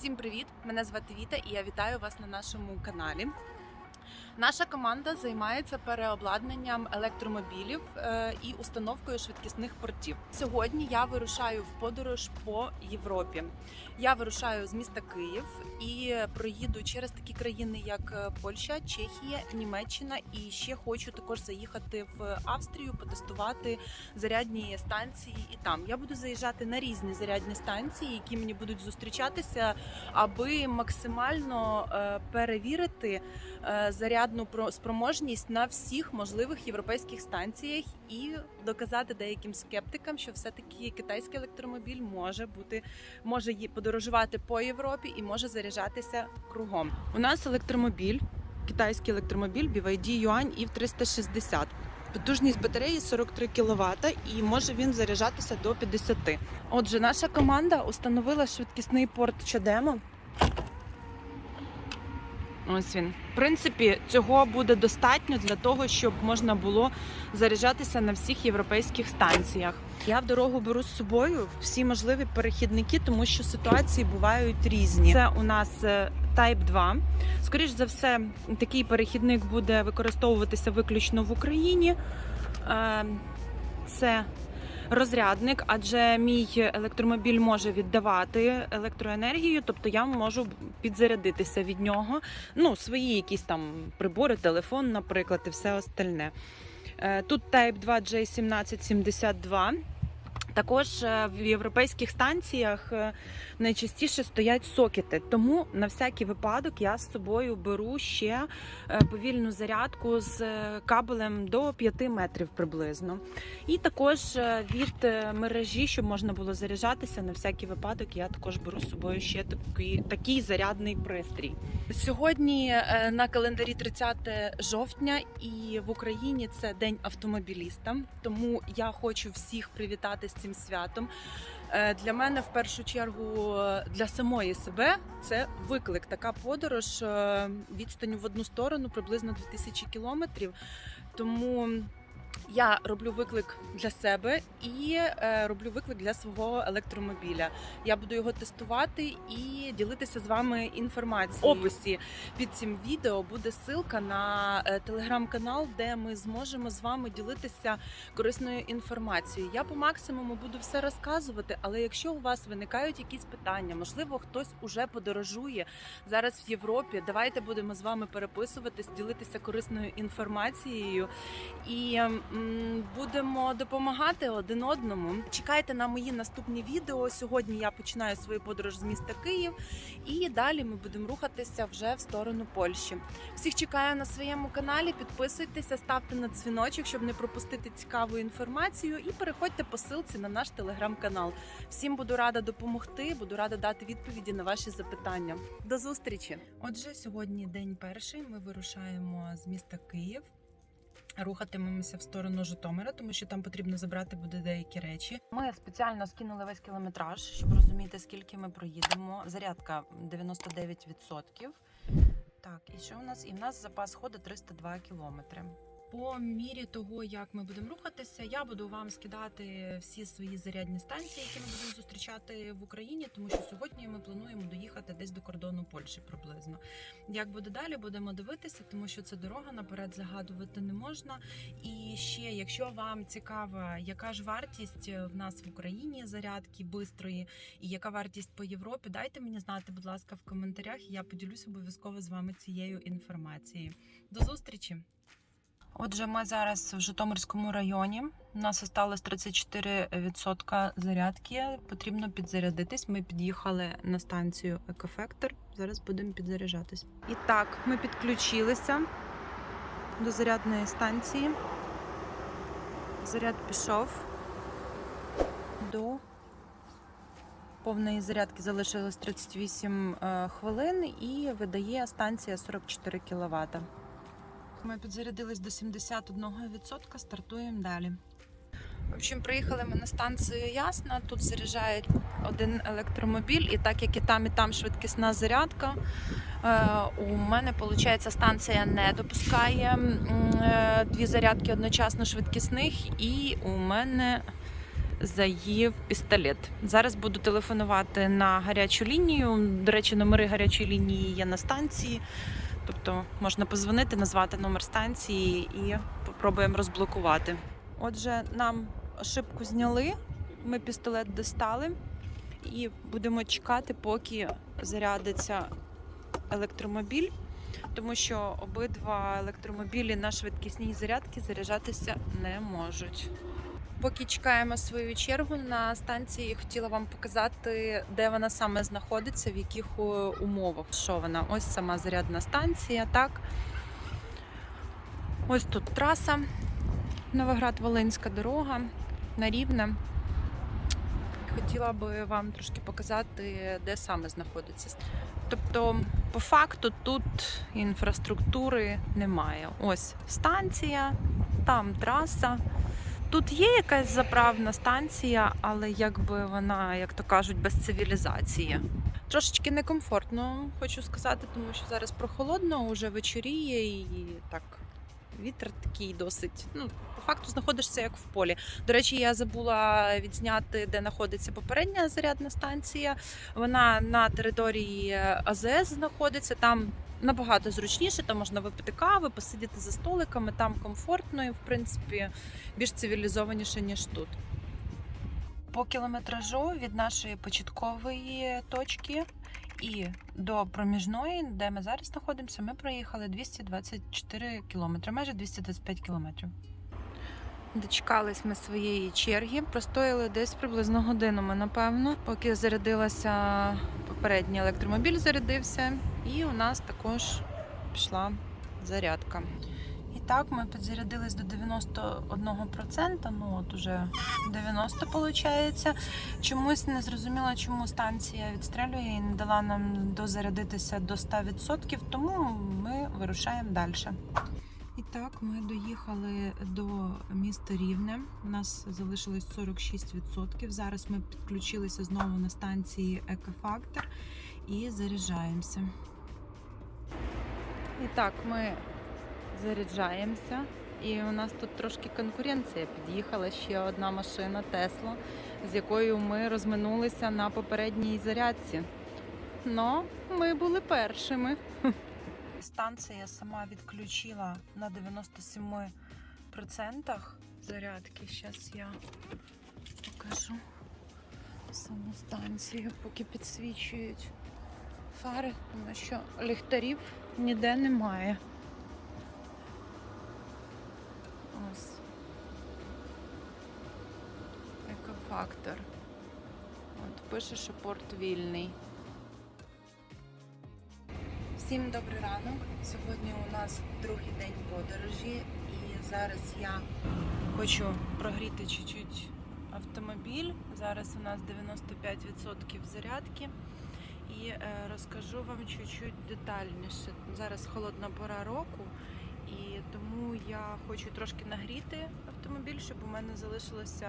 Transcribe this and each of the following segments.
Всім привіт! Мене звати Віта і я вітаю вас на нашому каналі. Наша команда займається переобладнанням електромобілів е, і установкою швидкісних портів. Сьогодні я вирушаю в подорож по Європі. Я вирушаю з міста Київ і проїду через такі країни, як е, Польща, Чехія, Німеччина. І ще хочу також заїхати в Австрію, потестувати зарядні станції. І там я буду заїжджати на різні зарядні станції, які мені будуть зустрічатися, аби максимально е, перевірити зарядну про- спроможність на всіх можливих європейських станціях і доказати деяким скептикам, що все-таки китайський електромобіль може бути може подорожувати по Європі і може заряджатися кругом. У нас електромобіль, китайський електромобіль BYD Yuan EV 360. Потужність батареї 43 кВт і може він заряджатися до 50. Отже, наша команда установила швидкісний порт Чадемо. Ось він. В принципі, цього буде достатньо для того, щоб можна було заряджатися на всіх європейських станціях. Я в дорогу беру з собою всі можливі перехідники, тому що ситуації бувають різні. Це у нас е, Type 2. Скоріш за все, такий перехідник буде використовуватися виключно в Україні. Е, Це розрядник, адже мій електромобіль може віддавати електроенергію, тобто я можу підзарядитися від нього. Ну, свої якісь там прибори, телефон, наприклад, і все остальне. Е, Тут Type 2 J1772. Також е, в європейських станціях е, найчастіше стоять сокети, тому на всякий випадок я з собою беру ще е, повільну зарядку з кабелем до 5 метрів приблизно. І також від мережі, щоб можна було заряджатися на всякий випадок, я також беру з собою ще такий, такий зарядний пристрій. Сьогодні на календарі 30 жовтня, і в Україні це день автомобіліста. Тому я хочу всіх привітати з цим святом. Е, Для мене в першу чергу е, для самої себе це виклик. Така подорож відстань відстаню в одну сторону приблизно 2000 кілометрів. Тому я роблю виклик для себе і е, роблю виклик для свого електромобіля. Я буду його тестувати і ділитися з вами інформацією. В описі під цим відео буде ссылка на е, телеграм-канал, де ми зможемо з вами ділитися корисною інформацією. Я по максимуму буду все розказувати, але якщо у вас виникають якісь питання, можливо, хтось уже подорожує зараз в Європі. Давайте будемо з вами переписуватись, ділитися корисною інформацією і будемо допомагати один одному. Чекайте на мої наступні відео. Сьогодні я починаю свою подорож з міста Київ, і далі ми будемо рухатися вже в сторону Польщі. Всіх чекаю на своєму каналі. Підписуйтеся, ставте на дзвіночок, щоб не пропустити цікаву інформацію. І переходьте по ссылці на наш телеграм-канал. Всім буду рада допомогти, буду рада дати відповіді на ваші запитання. До зустрічі! Отже, сьогодні день перший. Ми вирушаємо з міста Київ. Рухатимемося в сторону Житомира, тому що там потрібно забрати буде деякі речі. Ми спеціально скинули весь кілометраж, щоб розуміти, скільки ми проїдемо. Зарядка 99%. Так, і що у нас? І в нас запас ходу 302 кілометри. По мірі того, як ми будемо рухатися, я буду вам скидати всі свої зарядні станції, які ми будемо зустрічати в Україні, тому що сьогодні ми плануємо доїхати десь до кордону Польщі приблизно. Як буде далі, будемо дивитися, тому що це дорога наперед загадувати не можна. І ще, якщо вам цікава, яка ж вартість в нас в Україні зарядки бистрої, і яка вартість по Європі, дайте мені знати, будь ласка, в коментарях. Я поділюсь обов'язково з вами цією інформацією. До зустрічі! Отже, ми зараз в Житомирському районі. У нас осталось 34% зарядки. Потрібно підзарядитись. Ми під'їхали на станцію Екофектор. Зараз будемо підзаряджатись. І так, ми підключилися до зарядної станції. Заряд пішов до повної зарядки залишилось 38 е, хвилин і видає станція 44 кВт. Ми підзарядились до 71%, стартуємо далі. В общем, приїхали ми на станцію Ясна. Тут заряджають один електромобіль, і так як і там, і там швидкісна зарядка. е, У мене, виходить, станція не допускає е, дві зарядки одночасно швидкісних, і у мене заїв пістолет. Зараз буду телефонувати на гарячу лінію. До речі, номери гарячої лінії є на станції. Тобто можна позвонити, назвати номер станції і попробуємо розблокувати. Отже, нам ошибку зняли, ми пістолет достали і будемо чекати, поки зарядиться електромобіль, тому що обидва електромобілі на швидкісній зарядці заряджатися не можуть. Поки чекаємо свою чергу на станції, хотіла вам показати, де вона саме знаходиться, в яких е, умовах. Що вона? Ось сама зарядна станція, так. Ось тут траса, Новоград-Волинська дорога на Рівне. Хотіла би вам трошки показати, де саме знаходиться. Тобто, по факту, тут інфраструктури немає. Ось станція, там траса. Тут є якась заправна станція, але якби вона, як то кажуть, без цивілізації. Трошечки некомфортно, хочу сказати, тому що зараз прохолодно, уже вечоріє і так. Вітер такий досить. Ну, по факту знаходишся як в полі. До речі, я забула відзняти, де знаходиться попередня зарядна станція. Вона на території АЗС знаходиться. Там набагато зручніше, там можна випити кави, посидіти за столиками, там комфортно і, в принципі, більш цивілізованіше, ніж тут. По кілометражу від нашої початкової точки і до проміжної, де ми зараз знаходимося, ми проїхали 224 кілометри, майже 225 кілометрів. Дочекались ми своєї черги, простояли десь приблизно годину, ми, напевно, поки зарядилася попередній електромобіль, зарядився, і у нас також пішла зарядка. І так, ми підзарядились до 91%, ну от уже 90 виходить. Чомусь не зрозуміла, чому станція відстрелює і не дала нам дозарядитися до 100%, тому ми вирушаємо далі. І так, ми доїхали до міста Рівне. У нас залишилось 46%. Зараз ми підключилися знову на станції Екофактор і заряджаємося. І так, ми заряджаємося. І у нас тут трошки конкуренція. Під'їхала ще одна машина Тесла, з якою ми розминулися на попередній зарядці. Но ми були першими. Станція сама відключила на 97% зарядки. Зараз я покажу саму станцію, поки підсвічують фари, тому що ліхтарів ніде немає. Ось. Екофактор. От пише, що порт вільний. Всім добрий ранок. Сьогодні у нас другий день подорожі, і зараз я хочу прогріти чуть-чуть автомобіль. Зараз у нас 95% зарядки. І е, розкажу вам чуть-чуть детальніше. Зараз холодна пора року, і тому я хочу трошки нагріти автомобіль, щоб у мене залишилося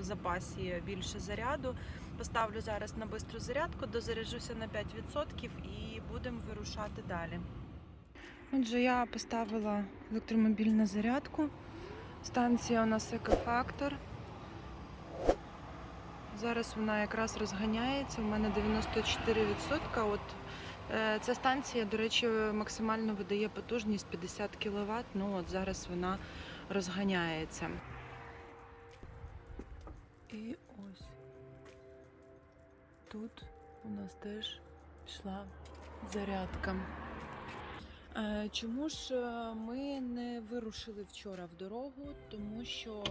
запасі більше заряду. Поставлю зараз на бистру зарядку, дозаряджуся на 5% і будемо вирушати далі. Отже, я поставила електромобіль на зарядку. Станція у нас екофактор. Зараз вона якраз розганяється. У мене 94%. От ця станція, до речі, максимально видає потужність 50 кВт. Ну от зараз вона розганяється. І ось тут у нас теж пішла зарядка. Е, Чому ж е, ми не вирушили вчора в дорогу? Тому що,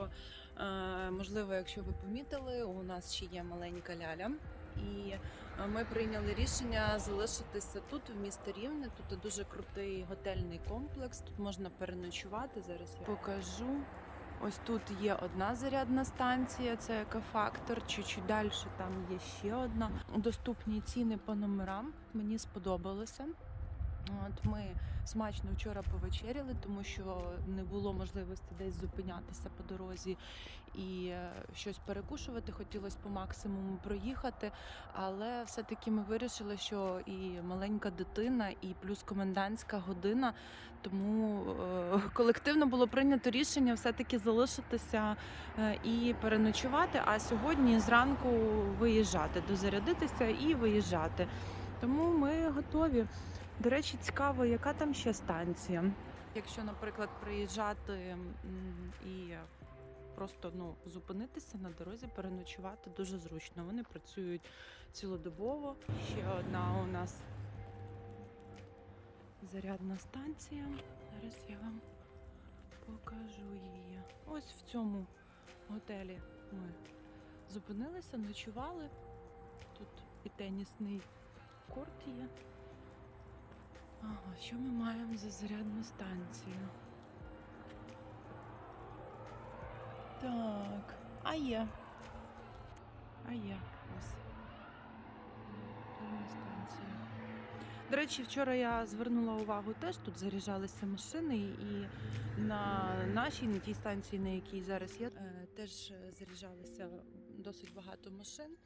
е, можливо, якщо ви помітили, у нас ще є маленька ляля, і е, ми прийняли рішення залишитися тут, в місті Рівне. Тут дуже крутий готельний комплекс. Тут можна переночувати. Зараз я покажу. Ось тут є одна зарядна станція, це екофактор. Чуть-чуть далі там є ще одна. Доступні ціни по номерам. Мені сподобалося. От ми смачно вчора повечеряли, тому що не було можливості десь зупинятися по дорозі і е, щось перекушувати. Хотілося по максимуму проїхати, але все-таки ми вирішили, що і маленька дитина, і плюс комендантська година. Тому е, колективно було прийнято рішення все-таки залишитися е, і переночувати. А сьогодні зранку виїжджати, дозарядитися і виїжджати. Тому ми готові. До речі, цікаво, яка там ще станція. Якщо, наприклад, приїжджати і просто ну, зупинитися на дорозі, переночувати дуже зручно. Вони працюють цілодобово. Ще одна у нас зарядна станція. Зараз я вам покажу її. Ось в цьому готелі ми зупинилися, ночували. Тут і тенісний корт є. Ага, що ми маємо за зарядну станцію? Так, а є. А є. Ось. Станція. До речі, вчора я звернула увагу теж, тут заряджалися машини, і на нашій, на тій станції, на якій зараз є, е, теж заряджалися досить багато машин.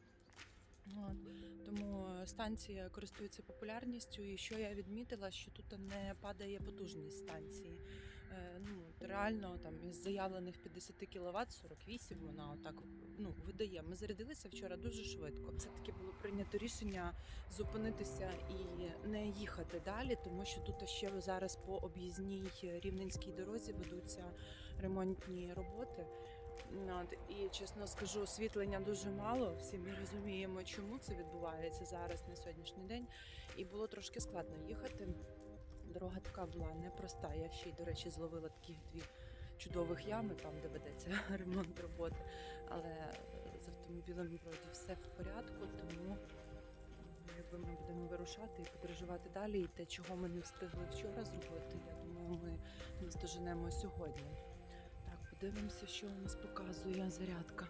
От. Тому станція користується популярністю, і що я відмітила, що тут не падає потужність станції. Е, ну, реально там із заявлених 50 кВт 48 вона отак ну, видає. Ми зарядилися вчора дуже швидко. Все таки було прийнято рішення зупинитися і не їхати далі, тому що тут ще зараз по об'їзній рівненській дорозі ведуться ремонтні роботи. От, і чесно скажу, освітлення дуже мало. Всі ми розуміємо, чому це відбувається зараз на сьогоднішній день. І було трошки складно їхати. Дорога така була непроста. Я ще й, до речі, зловила такі дві чудових ями, там де ведеться ремонт роботи. Але з автомобілем вроді все в порядку, тому якби ми будемо вирушати і подорожувати далі. І те, чого ми не встигли вчора зробити, я думаю, ми наздоженемо сьогодні. Так, подивимося, що у нас показує зарядка.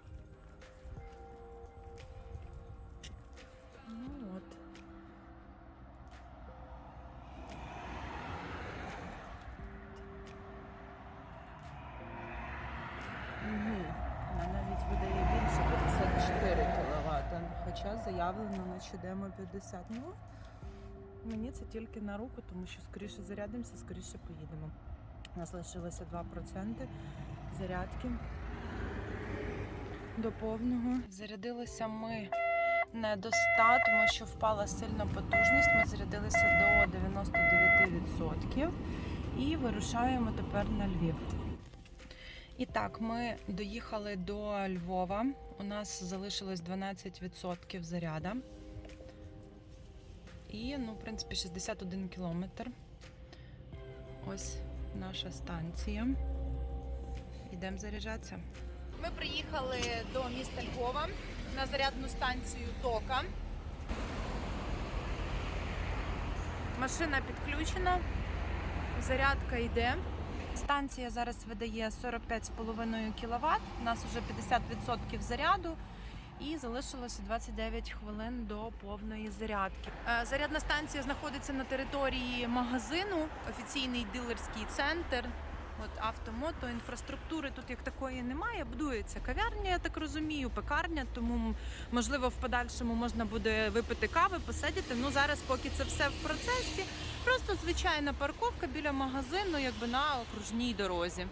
Ну от. Угу. Вона навіть видає більше 54 кВт, хоча заявлено наче демо 50. Ну, мені це тільки на руку, тому що скоріше зарядимося, скоріше поїдемо. У нас лишилося 2% зарядки до повного. Зарядилися ми не до 100, тому що впала сильно потужність. Ми зарядилися до 99% і вирушаємо тепер на Львів. І так, ми доїхали до Львова. У нас залишилось 12% заряда. І, ну, в принципі, 61 кілометр. Ось наша станція. Йдемо заряджатися. Ми приїхали до міста Львова на зарядну станцію Тока. Машина підключена, зарядка йде. Станція зараз видає 45,5 кВт, у нас вже 50% заряду і залишилося 29 хвилин до повної зарядки. Е, Зарядна станція знаходиться на території магазину, офіційний дилерський центр. От автомото, інфраструктури тут як такої немає. Будується кав'ярня, я так розумію, пекарня, тому можливо в подальшому можна буде випити кави, посидіти. Ну зараз, поки це все в процесі, просто звичайна парковка біля магазину, якби на окружній дорозі.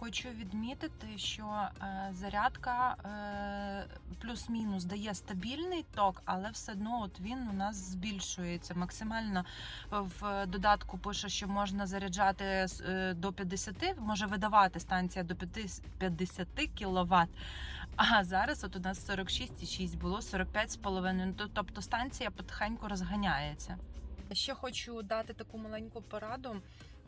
Хочу відмітити, що е, зарядка е, плюс-мінус дає стабільний ток, але все одно от він у нас збільшується. Максимально в додатку пише, що можна заряджати е, до 50, може видавати станція до 50 кВт. А зараз от у нас 46,6 було 45,5. Тобто станція потихеньку розганяється. Ще хочу дати таку маленьку пораду.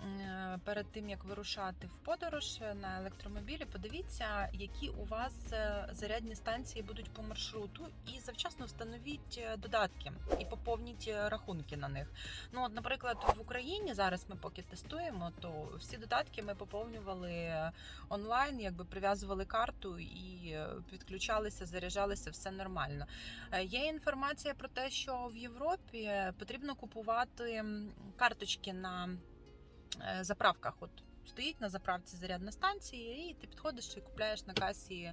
Е, перед тим як вирушати в подорож на електромобілі, подивіться, які у вас е, зарядні станції будуть по маршруту, і завчасно встановіть е, додатки і поповніть рахунки на них. Ну, от, наприклад, в Україні зараз ми поки тестуємо, то всі додатки ми поповнювали онлайн, якби прив'язували карту і підключалися, заряджалися, все нормально. Є інформація про те, що в Європі потрібно купувати карточки на заправках. От стоїть на заправці зарядна станція, і ти підходиш і купляєш на касі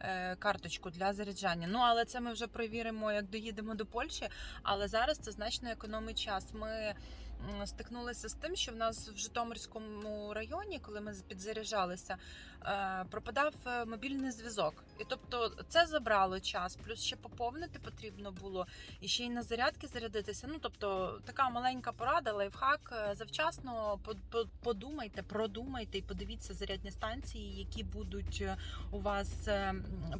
е, карточку для заряджання. Ну але це ми вже провіримо, як доїдемо до Польщі. Але зараз це значно економить час. Ми стикнулися з тим, що в нас в Житомирському районі, коли ми підзаряджалися, е, пропадав е, мобільний зв'язок. І тобто це забрало час, плюс ще поповнити потрібно було, і ще й на зарядки зарядитися. Ну тобто така маленька порада, лайфхак. е, Завчасно по- по- подумайте, продумайте і подивіться зарядні станції, які будуть у вас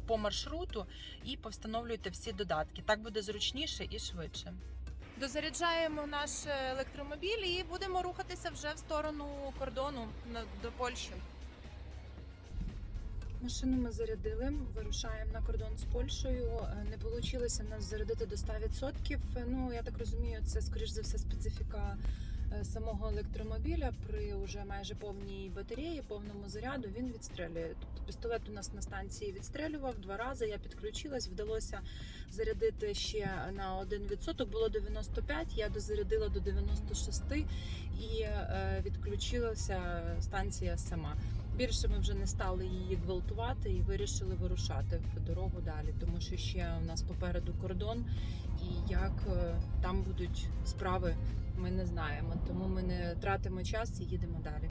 по маршруту, і повстановлюйте всі додатки. Так буде зручніше і швидше. Дозаряджаємо наш електромобіль і будемо рухатися вже в сторону кордону до Польщі. Машину ми зарядили, вирушаємо на кордон з Польщею. Е, Не вийшло нас зарядити до 100%. Ну я так розумію, це скоріш за все специфіка е, самого електромобіля. При уже майже повній батареї, повному заряду він відстрелює. Тобто пістолет у нас на станції відстрелював два рази. Я підключилась, вдалося зарядити ще на 1%. Було 95, я дозарядила до 96 і е, відключилася станція сама. Більше ми вже не стали її гвалтувати і вирішили вирушати в дорогу далі, тому що ще у нас попереду кордон, і як е, там будуть справи, ми не знаємо. Тому ми не тратимо час і їдемо далі.